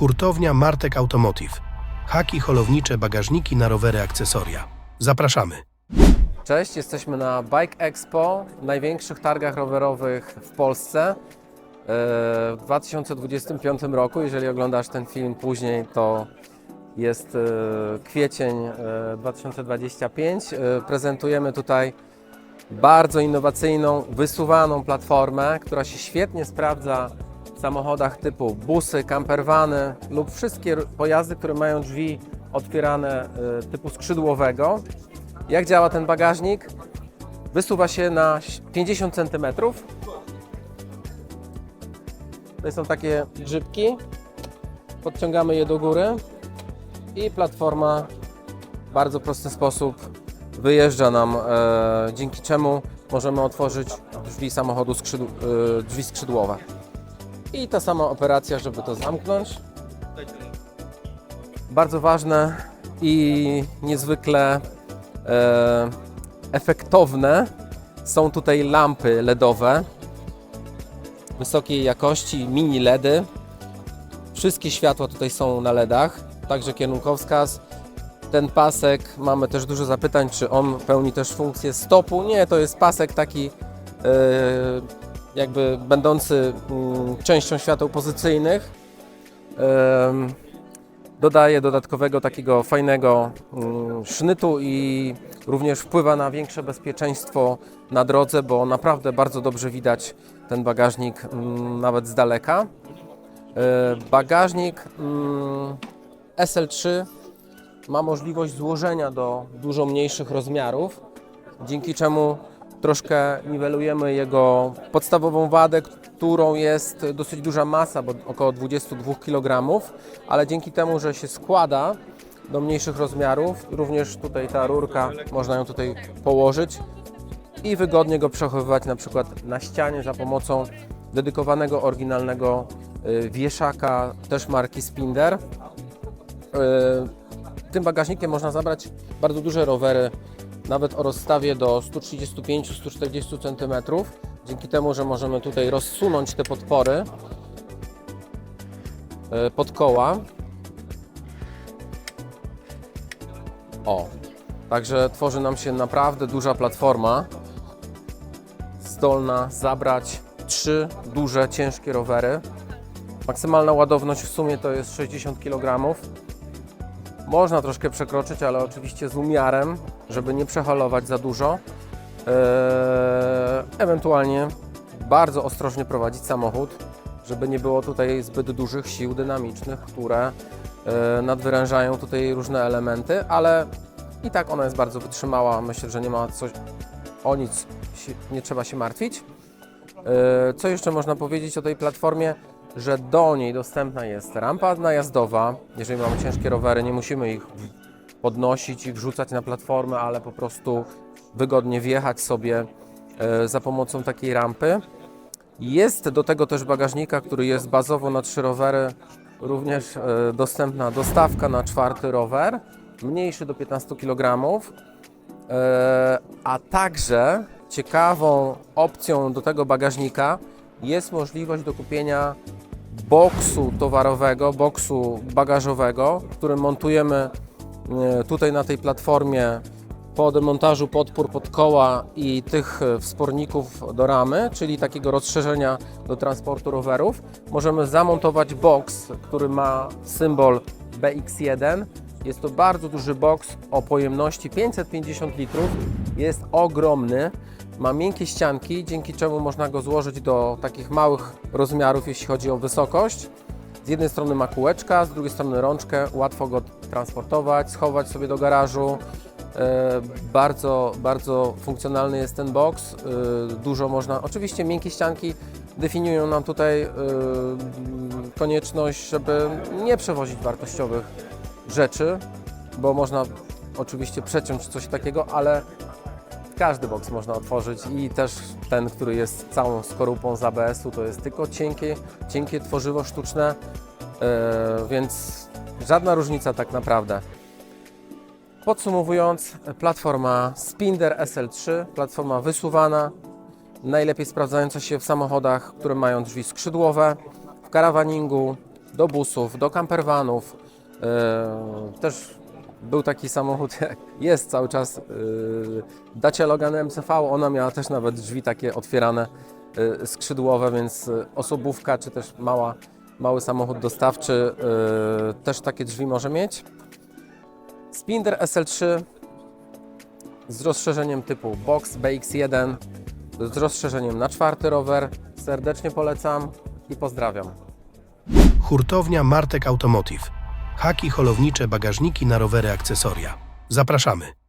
Hurtownia Martek Automotive. Haki holownicze, bagażniki na rowery, akcesoria. Zapraszamy. Cześć, jesteśmy na Bike Expo, największych targach rowerowych w Polsce e, w 2025 roku. Jeżeli oglądasz ten film później, to jest e, kwiecień e, 2025. E, Prezentujemy tutaj bardzo innowacyjną, wysuwaną platformę, która się świetnie sprawdza samochodach typu busy, campervany lub wszystkie pojazdy, które mają drzwi otwierane e, typu skrzydłowego. Jak działa ten bagażnik? Wysuwa się na 50 cm. To są takie grzybki. Podciągamy je do góry i platforma w bardzo prosty sposób wyjeżdża nam, e, dzięki czemu możemy otworzyć drzwi samochodu skrzydł, e, drzwi skrzydłowe. I ta sama operacja, żeby to zamknąć. Bardzo ważne i niezwykle e, efektowne są tutaj lampy LEDowe wysokiej jakości, mini LEDy. Wszystkie światła tutaj są na LEDach, także kierunkowskaz. Ten pasek, mamy też dużo zapytań, czy on pełni też funkcję stopu. Nie, to jest pasek taki e, jakby będący mm, częścią świateł pozycyjnych. Em, dodaje dodatkowego takiego fajnego mm, sznytu i również wpływa na większe bezpieczeństwo na drodze, bo naprawdę bardzo dobrze widać ten bagażnik mm, nawet z daleka. E, Bagażnik mm, SL3 ma możliwość złożenia do dużo mniejszych rozmiarów, dzięki czemu troszkę niwelujemy jego podstawową wadę, którą jest dosyć duża masa, bo około 22 kg, ale dzięki temu, że się składa do mniejszych rozmiarów, również tutaj ta rurka, można ją tutaj położyć i wygodnie go przechowywać na przykład na ścianie za pomocą dedykowanego, oryginalnego y, wieszaka, też marki Spinder. Y, Tym bagażnikiem można zabrać bardzo duże rowery, nawet o rozstawie do 135-140 cm. Dzięki temu, że możemy tutaj rozsunąć te podpory y, pod koła. O, także tworzy nam się naprawdę duża platforma zdolna zabrać trzy duże, ciężkie rowery. Maksymalna ładowność w sumie to jest 60 kg. Można troszkę przekroczyć, ale oczywiście z umiarem, żeby nie przeholować za dużo. Eee, ewentualnie bardzo ostrożnie prowadzić samochód, żeby nie było tutaj zbyt dużych sił dynamicznych, które e, nadwyrężają tutaj różne elementy, ale i tak ona jest bardzo wytrzymała. Myślę, że nie ma coś, o nic nie trzeba się martwić. E, Co jeszcze można powiedzieć o tej platformie? Że do niej dostępna jest rampa najazdowa. Jeżeli mamy ciężkie rowery, nie musimy ich podnosić i wrzucać na platformę, ale po prostu wygodnie wjechać sobie e, za pomocą takiej rampy. Jest do tego też bagażnika, który jest bazowo na trzy rowery, również e, dostępna dostawka na czwarty rower, mniejszy do 15 kg. E, A także ciekawą opcją do tego bagażnika jest możliwość do kupienia boksu towarowego, boksu bagażowego, który montujemy e, tutaj na tej platformie po demontażu podpór pod koła i tych e, wsporników do ramy, czyli takiego rozszerzenia do transportu rowerów, możemy zamontować boks, który ma symbol BX1. Jest to bardzo duży boks o pojemności 550 litrów. Jest ogromny. Ma miękkie ścianki, dzięki czemu można go złożyć do takich małych rozmiarów, jeśli chodzi o wysokość. Z jednej strony ma kółeczka, z drugiej strony rączkę, łatwo go transportować, schować sobie do garażu. E, Bardzo, bardzo funkcjonalny jest ten box. E, Dużo można. Oczywiście miękkie ścianki definiują nam tutaj e, konieczność, żeby nie przewozić wartościowych rzeczy, bo można oczywiście przeciąć coś takiego, ale każdy boks można otworzyć i też ten, który jest całą skorupą z ABS-u, to jest tylko cienkie, cienkie tworzywo sztuczne, e, więc żadna różnica tak naprawdę. Podsumowując, platforma Spinder SL3, platforma wysuwana, najlepiej sprawdzająca się w samochodach, które mają drzwi skrzydłowe, w karawaningu, do busów, do campervanów. E, Też był taki samochód, jak jest cały czas e, Dacia Logan MCV, ona miała też nawet drzwi takie otwierane e, skrzydłowe, więc e, osobówka czy też mała, mały samochód dostawczy też takie drzwi może mieć. Spinder SL3 z rozszerzeniem typu Box BX1, z rozszerzeniem na czwarty rower. Serdecznie polecam i pozdrawiam. Hurtownia Martek Automotive. Haki holownicze, bagażniki na rowery, akcesoria. Zapraszamy.